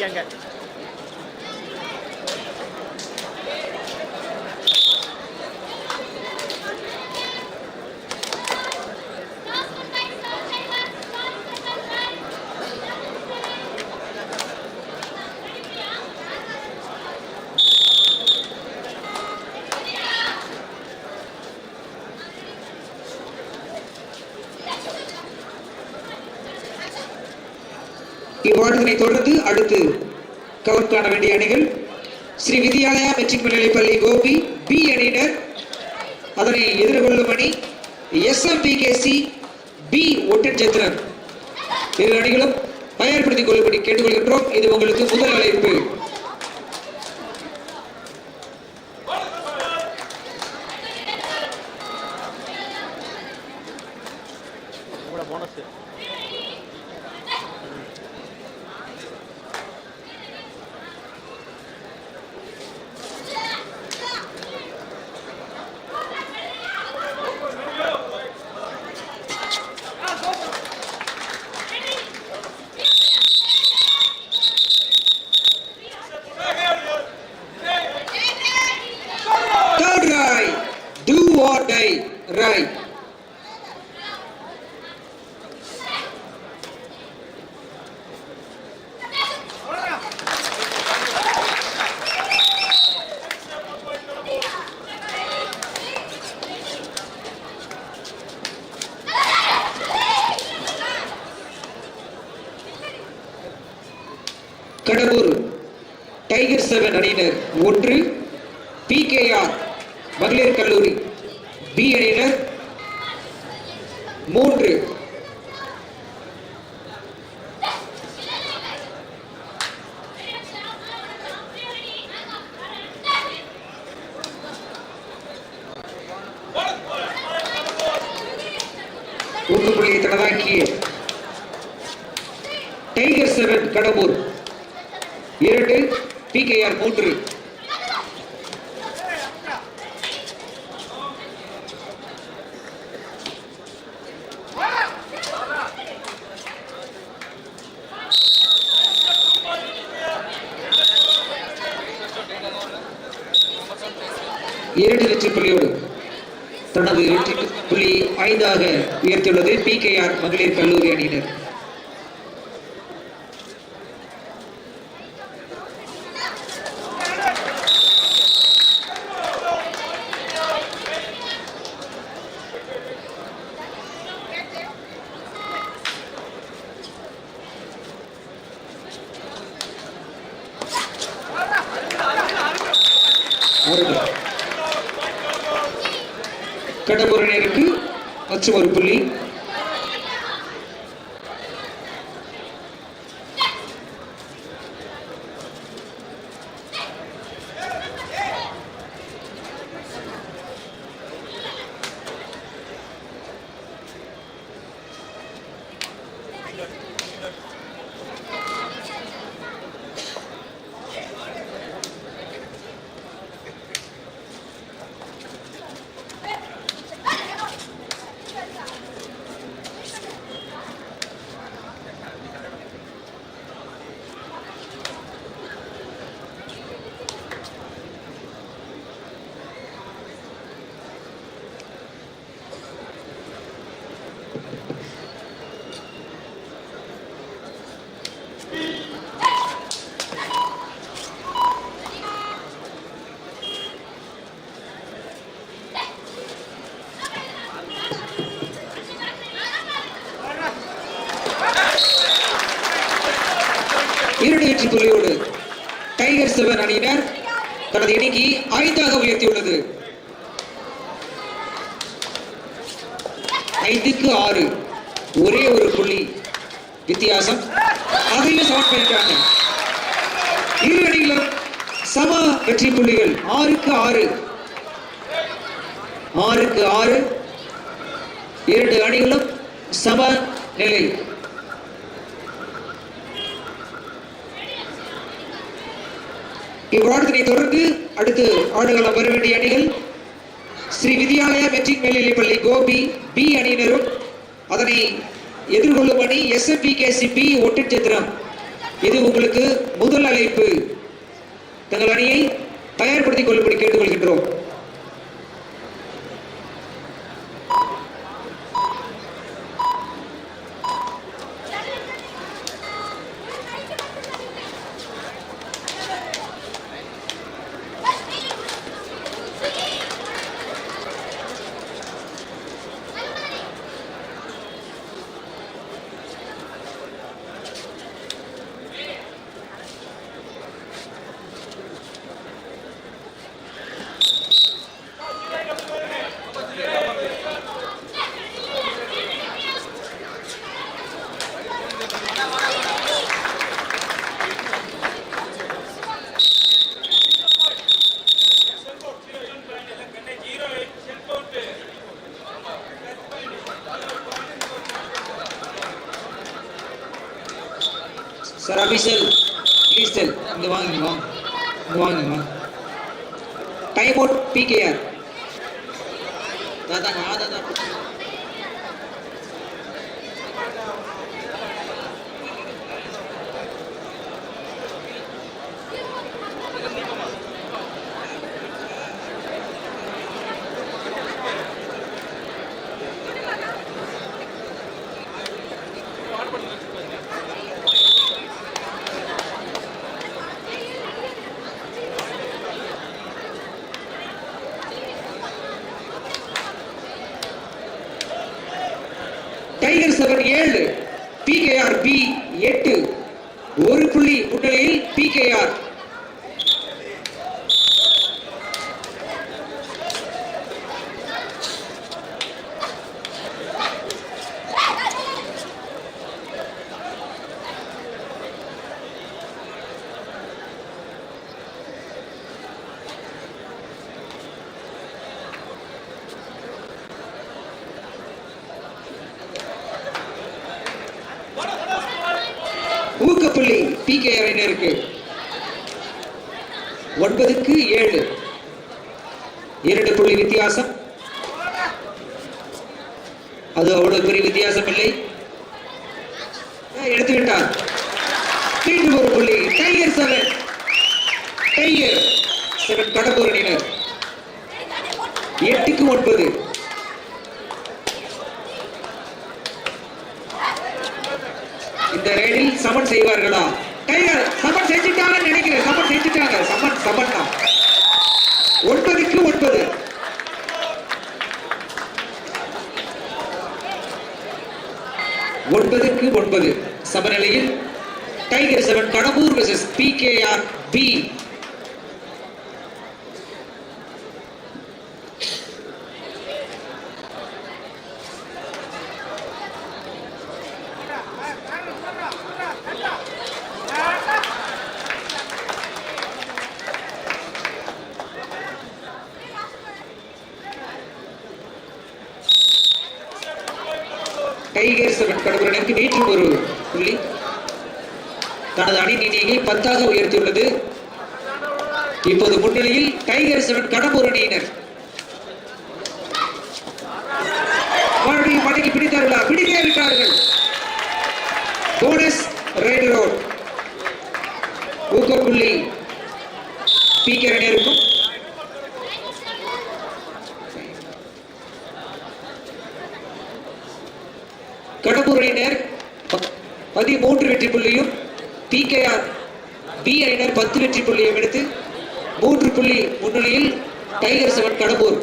Younger. அதனை தொடர்ந்து அடுத்து கவர் காண வேண்டிய அணிகள் ஸ்ரீ வித்யாலயா மெட்ரிக் மேல்நிலைப்பள்ளி கோபி பி அணியினர். அதனை எதிர்கொள்ளும் அணி எஸ் எம் பி ஒட்டன்சத்திரன் இரு அணிகளும் தயார்படுத்திக் கொள்ளும்படி கேட்டுக்கொள்கின்றோம். இது உங்களுக்கு முதல் அழைப்பு. கடலூர் டைகர் செவன் அணியினர் ஒன்று பிகேஆர் மகளிர் கல்லூரி பி அணியினர் மூன்று ஊக்குப்புள்ளியை தனதாக்கிய டைகர் செவன் கடம்பூர் இரண்டு பிகேஆர் மூன்று இரண்டு லட்சம் புள்ளியோடு தனது வெற்றி புள்ளி ஐந்தாக உயர்த்தியுள்ளது பிகேஆர் மகளிர் கல்லூரி அணியினர் அவர்கள் கடம்பூர் அணியினருக்கு மற்றும் ஒரு புள்ளி இரண்டு வெற்றி புள்ளியோடு டைகர் செவன் அணியினர் தனது இணைக்கு ஐந்தாக உயர்த்தியுள்ளது. ஐந்துக்கு ஆறு ஒரே ஒரு புள்ளி வித்தியாசம். அதையும் சமன் பண்ணிட்டாங்க இரு அணிகளும் சம வெற்றி புள்ளிகள். ஆறுக்கு ஆறு ஆறுக்கு ஆறு. இரண்டு அணிகளும் சம நிலை. இவ்வாடத்தினை தொடர்ந்து அடுத்து ஆடுகளம் வர வேண்டிய அணிகள் ஸ்ரீ வித்யாலயா மெட்ரிக் மேல்நிலைப்பள்ளி கோபி பி அணியினரும் அதனை எதிர்கொள்ளும் அணி எஸ்எம்பிகேசி பி ஒட்டன்சத்திரம் இது உங்களுக்கு முதல் அழைப்பு. தங்கள் அணியை தயார்படுத்திக் கொள்ளும்படி கேட்டுக்கொள்கின்றோம். சார் அபிஷேல் ப்ளீஸ் டெல் இந்த வாங்கிக்கோ இந்த வாங்கிக்கோ டைம் அவுட் பிகேஆர் தாத்தா நான் தாத்தா டைகர் செவன் ஏழு பிகேஆர் பி எட்டு ஒரு புள்ளி முன்னிலையில் பிகேஆர் புள்ளி பி கே அணியினருக்கு ஒன்பதுக்கு ஏழு. இரண்டு புள்ளி வித்தியாசம். அது அவ்வளவு பெரிய வித்தியாசம் இல்லை அஹ், எடுத்து விட்டார் மீண்டும் ஒரு புள்ளி tiger seven tiger seven Kadambur அணியினர் எட்டுக்கு ஒன்பது இந்த ரேடில் சமன் செய்வார்களா டைகர் சமன் செஞ்சுட்டாங்கன்னு நினைக்கிறேன் சமன் செஞ்சுட்டாங்க சமன் சம்மன் தான். ஒன்பதுக்கு ஒன்பது. ஒன்பதுக்கு ஒன்பது. சமநிலையில் tiger seven Kadambur P K R B tiger seven Kadambur அணிக்கு நேற்று ஒரு புள்ளி தனது அணி நீதியை பத்தாக உயர்த்தியுள்ளது. இப்போது முன்னிலையில் டைகர் செவன் கடம்பூர் அணியினர் மறுபடியும் மடக்கி பிடித்தார்களா? பிடித்தே விட்டார்கள். Bonus raid road. ஊக்கப்புள்ளி அணியருக்கும் கடம்பூர் அணியினர் ப- பதிமூன்று வெற்றி புள்ளியும் பிகேஆர் பி அணியினர் பத்து வெற்றி புள்ளியை எடுத்து மூன்று புள்ளி முன்னிலையில் டைகர் செவன் கடம்பூர்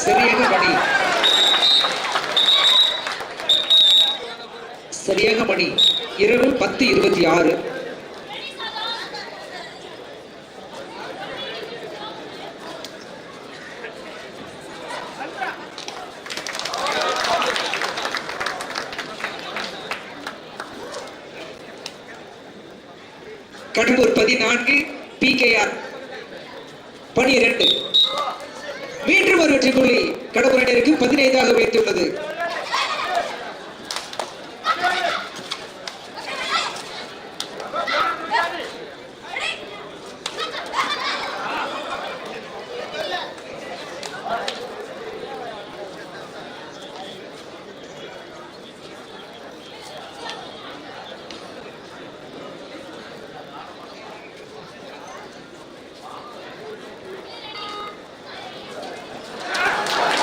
சரியாக மணி சரியாக மணி இரவு பத்து இருபத்தி ஆறு கடம்பூர் பதினான்கு பிகேஆர் பனிரெண்டு மீண்டும் ஒரு வெற்றி புள்ளி கடம்பூர் அணியிற்கு பதினைந்தாக வைத்துள்ளது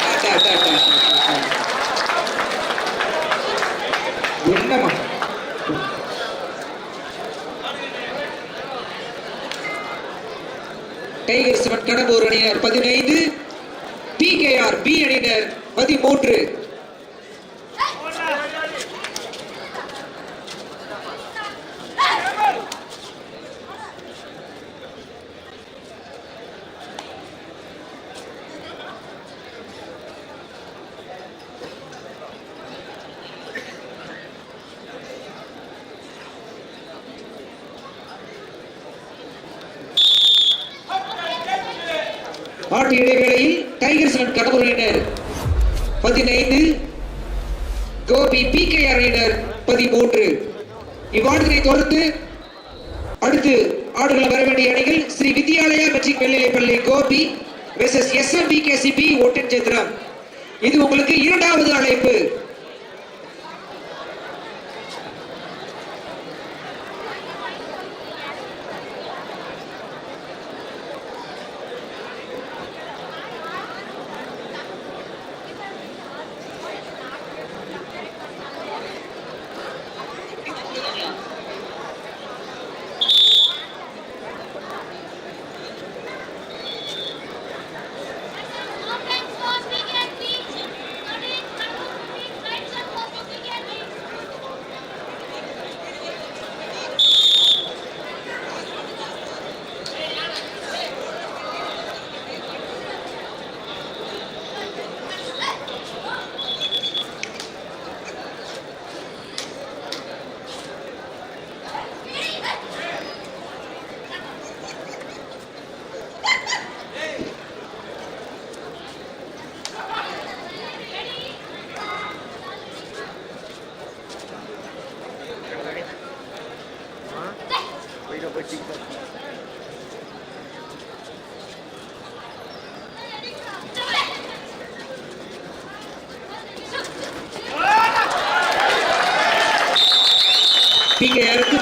அட்டா, அட்டா, அட்டா, அட்டா. என்னம்மா டைகர் ஒரு அணியினர் பதினைந்து ஆர் பி அணியினர் பதிமூன்று. ஆட்டு இடைவேளையில் டைகர் செவன் கடம்பூர் அணியினர் பதினைந்து கோபி பி கே அணியினர் பதிமூன்று. இவ்வாடுகளை தொடர்ந்து அடுத்து ஆடுகளை வர வேண்டிய அணிகள் ஸ்ரீ வித்யாலயா மெட்ரிக் மேல்நிலைப்பள்ளி Gobi versus S M P Oddanchatram இது உங்களுக்கு இரண்டாவது அழைப்பு.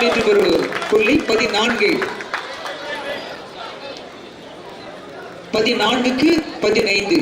பிகேஆருக்கு மீண்டும் புள்ளி பதினான்கு பதினான்குக்கு பதினைந்து.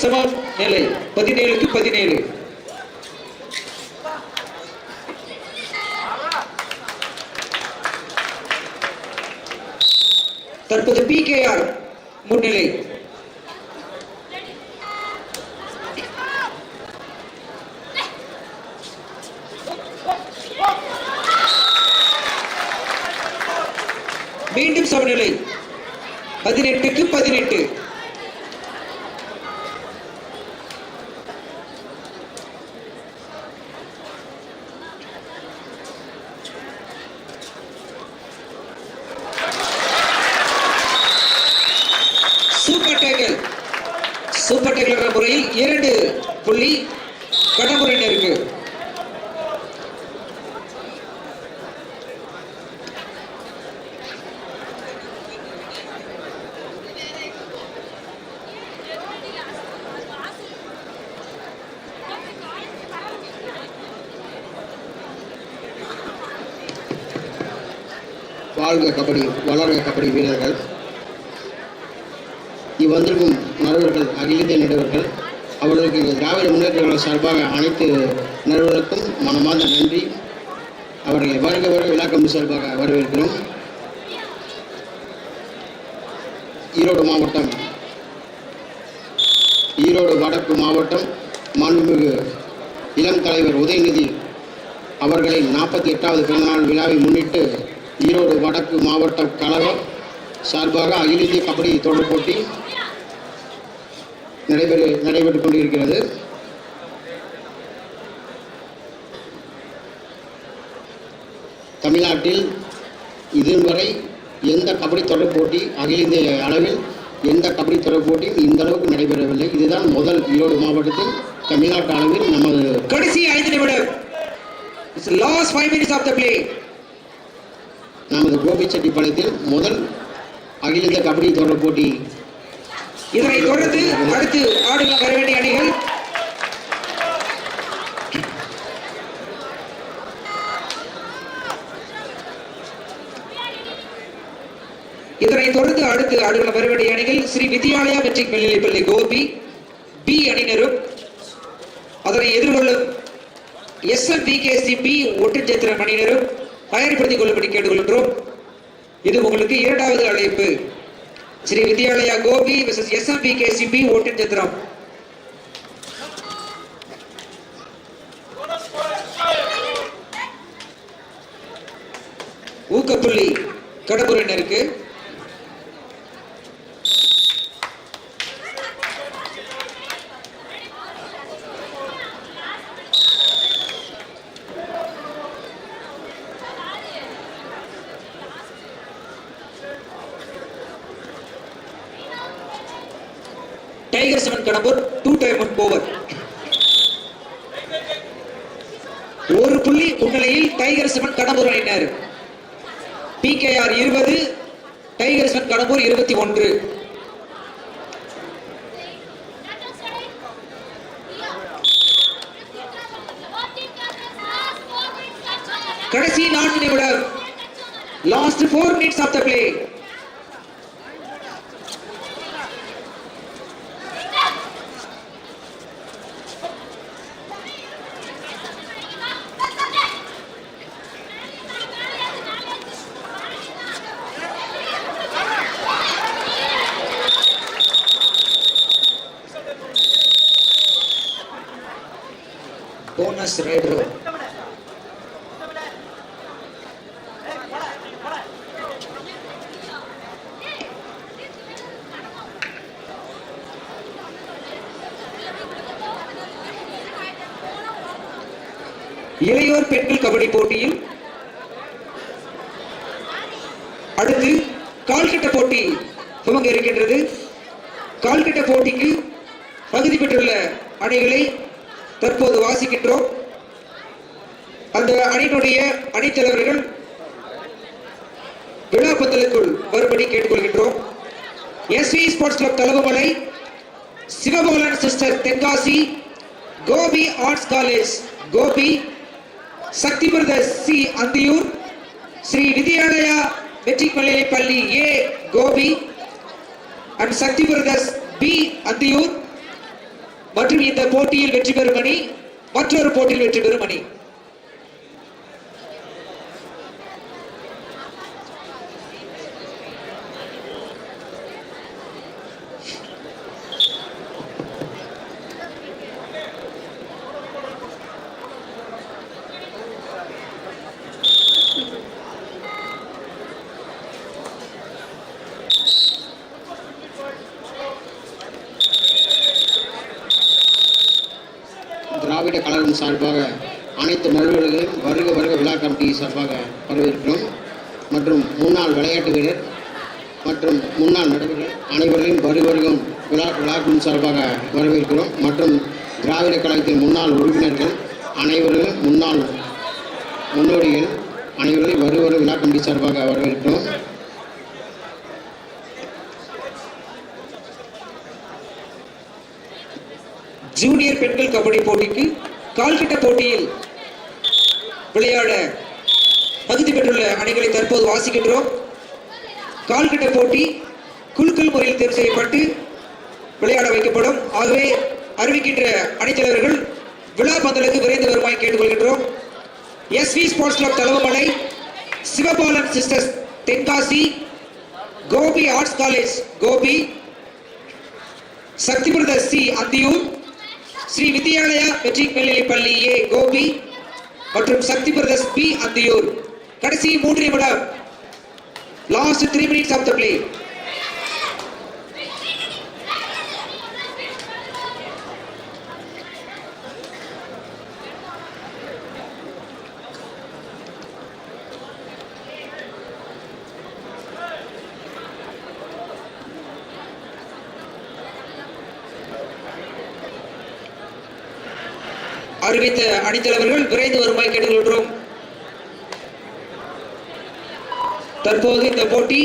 சமம் நிலை பதினேழுக்கு பதினேழு. தற்போது பி கே ஆர் முன்னிலை. மீண்டும் சமநிலை. பதினெட்டுக்கு பதினெட்டு. கபடி வளர கபடி வீரர்கள். இவ்வந்திருக்கும் நடுவர்கள் அகில இந்திய நடுவர்கள் அவர்களுக்கு இந்த திராவிட முன்னேற்றங்கள் சார்பாக அனைத்து நடுவர்களுக்கும் மனமார்ந்த நன்றி. அவர்களை வருக வருக விழாக்கம் சார்பாக வரவேற்கிறோம். ஈரோடு மாவட்டம் ஈரோடு வடக்கு மாவட்டம் மாண்புமிகு இளம் தலைவர் உதயநிதி அவர்களின் நாற்பத்தி எட்டாவது பிறந்தநாள் விழாவை முன்னிட்டு ஈரோடு வடக்கு மாவட்ட கழகம் சார்பாக அகில இந்திய கபடி தொடர் போட்டி நடைபெறு நடைபெற்றுக் கொண்டிருக்கிறது. தமிழ்நாட்டில் இதுவரை எந்த கபடி தொடர் போட்டி அகில இந்திய அளவில் எந்த கபடி தொடர் போட்டியும் இந்த அளவுக்கு நடைபெறவில்லை. இதுதான் முதல் ஈரோடு மாவட்டத்தில் தமிழ்நாட்டு அளவில் நமது கடைசி ஐந்து நிமிடம் last five minutes of the play நமது கோபிச்செட்டிப்பாளையத்தில் முதல் அகில இந்திய கபடி தொடர் போட்டி. இதனை தொடர்ந்து அடுத்து ஆடுகள வர வேண்டிய அணிகள். இதனை தொடர்ந்து அடுத்து ஆடுகள வர வேண்டிய அணிகள் ஸ்ரீ வித்யாலயா மெட்ரிக் மேல்நிலைப்பள்ளி கோபி பி அணியினரும் அதனை எதிர்கொள்ளும் S M P K C P Oddanchatram அணியினரும் தயார்படுத்திக் கொள்ளும்படி கேட்டுக்கொள்கின்றோம். இது உங்களுக்கு இரண்டாவது அழைப்பு. Sri Vidyalaya Gobi versus S M P K C P ஓட்டு ஒட்டுச்சத்திரம் ஊக்கப்புள்ளி கடம்புரையினருக்கு tiger seven Kadambur two diamond over ஒரு புள்ளி முன்னிலையில் டைகர் செவன் கடம்பூர் அணியினர். பிகேஆர் இருபது டைகர் செவன் கடம்பூர் இருபத்தி ஒன்று. கடைசி நான்கு நிமிடம் last four minutes of the play bonus raider இளையோர் பெண்கள் கபடி போட்டியில் அடுத்து கால்கட்ட போட்டி துவங்க இருக்கின்றது. கால்கட்ட போட்டிக்கு தகுதி பெற்றுள்ள அணிகளை தற்போது வாசிக்கின்றோம். அந்த அணியினுடைய அணித்தலைவர்கள் விழாப்பந்தலுக்குள் வரும்படி கேட்டுக்கொள்கின்றோம். S V sports club Thalakumalai Sivabalan sister Tenkasi Gobi arts college Gobi Sakthi brother C Anthiyur Sri Vidyalaya matric மேல்நிலைப் பள்ளி A Gobi and Sakthi brothers B Anthiyur மற்றும் இந்த போட்டியில் வெற்றி பெறும் அணி மற்றொரு போட்டியில் வெற்றி பெறும் அணி. திராவிட சார்பாக அனைத்து நடுவர்களையும் வருக வருக விழா கமிட்டி சார்பாக வரவேற்கிறோம். மற்றும் முன்னாள் விளையாட்டு வீரர் மற்றும் முன்னாள் நடுவர்கள் அனைவரையும் வருவருகும் விழா விழாக்குழு சார்பாக வரவேற்கிறோம். மற்றும் திராவிட கழகத்தின் முன்னாள் உறுப்பினர்கள் அனைவரும் முன்னாள் முன்னோடிகள் அனைவரையும் வருவரும் விழா கமிட்டி சார்பாக வரவேற்கிறோம். ஜூனியர் பெண்கள் கபடி போட்டிக்கு கால்கட்ட போட்டியில் விளையாட தகுதி பெற்றுள்ள அணிகளை தற்போது வாசிக்கின்றோம். கால்கட்ட போட்டி குலுக்கல் முறையில் தேர்வு செய்யப்பட்டு விளையாட வைக்கப்படும். ஆகவே அறிவிக்கின்ற அணித்தலைவர்கள் விழா பந்தலுக்கு விரைந்து வருமாய் கேட்டுக்கொள்கின்றோம். S V sports club Thalavamalai Sivabalan sisters Tenkasi Gobi arts college Gobi Sakthi brother C Anthiyur Sri Vidyalaya matric மேல்நிலைப் பள்ளி ஏ கோபி மற்றும் சக்தி பிரதர்ஸ் பி அந்தியூர் கடைசி மூன்று நிமிடம் last three minutes of the play அறிவித்த அணித்தலைவர்கள் விரைந்து வருமாய் கேட்டுக்கொள்கிறோம் தற்போது இந்த போட்டி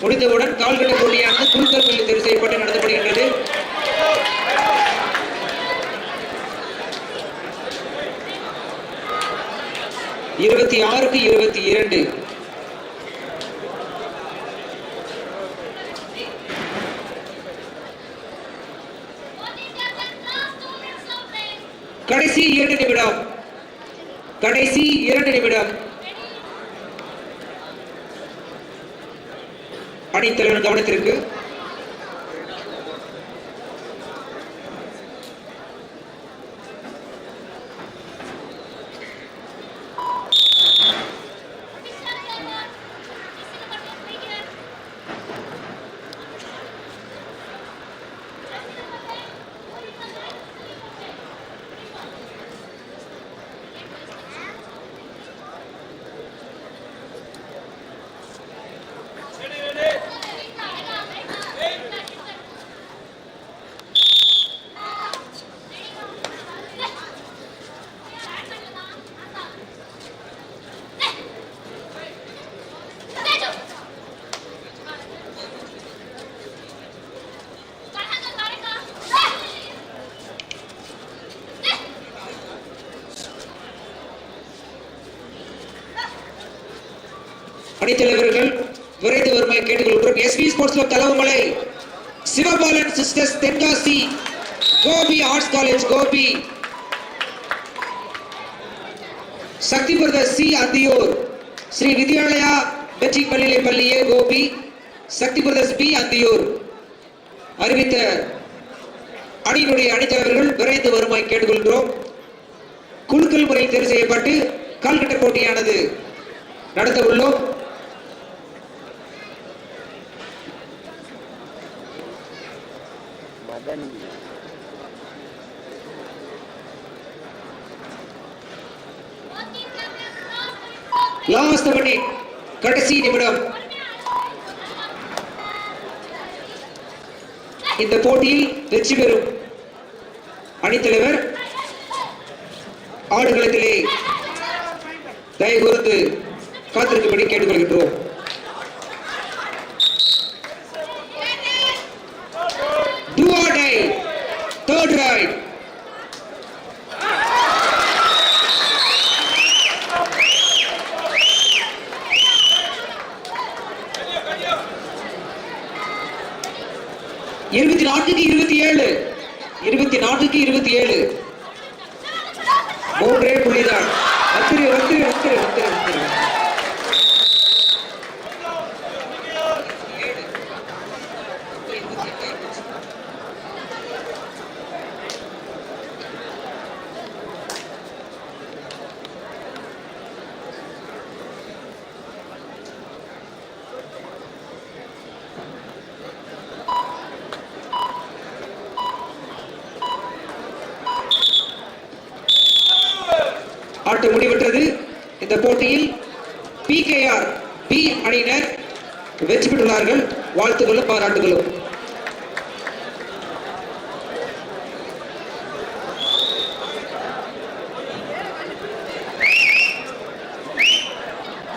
முடிந்தவுடன் கால்கட்ட போட்டியானது குழுக்கள் பள்ளி தேர்வு செய்யப்பட்டு நடத்தப்படுகின்றது. இருபத்தி ஆறுக்கு இருபத்தி இரண்டு. கடைசி இரண்டு நிமிடம். கடைசி இரண்டு நிமிடம். அணித்தலைவர் கவனத்திற்கு. அணித்தலைவர்கள் விரைந்து வருமாய் கேட்டுக்கொள்கிறோம் S P sports club Thalavamalai Sivabalan sisters Tenkasi Gobi arts college Gobi Sakthi brother C Anthiyur Sri Vidyalaya வெற்றி பள்ளிலை பள்ளியே கோபி சக்தி பிரதர்ஸ் பி அந்தியூர். அறிவித்த அணியினுடைய அணித்தலைவர்கள் விரைந்து வருமாய் கேட்டுக்கொள்கிறோம் குழுக்கள் முறையில் தேர்வு செய்யப்பட்டு கால்கட்ட போட்டியானது நடத்த உள்ளோம் மதன் லாஸ்ட் மினிட் கடைசி நிமிடம். இந்த போட்டியில் வெற்றி பெறும் அணித்தலைவர் ஆடுகளத்திலே தயவு கூர்ந்து காத்திருக்கும்படி கேட்டுக்கொள்கின்றோம். இருபத்தி இருபத்தி ஏழு. மூன்றே புள்ளிதான். வந்துரு வந்துரு வந்துரு வந்துரு வந்துரு ஆட்டம் முடிவெற்றது இந்த போட்டியில் பிகேஆர் பி அணியினர் வெற்றி பெற்றுள்ளார்கள் வாழ்த்துக்களும் பாராட்டுகளும்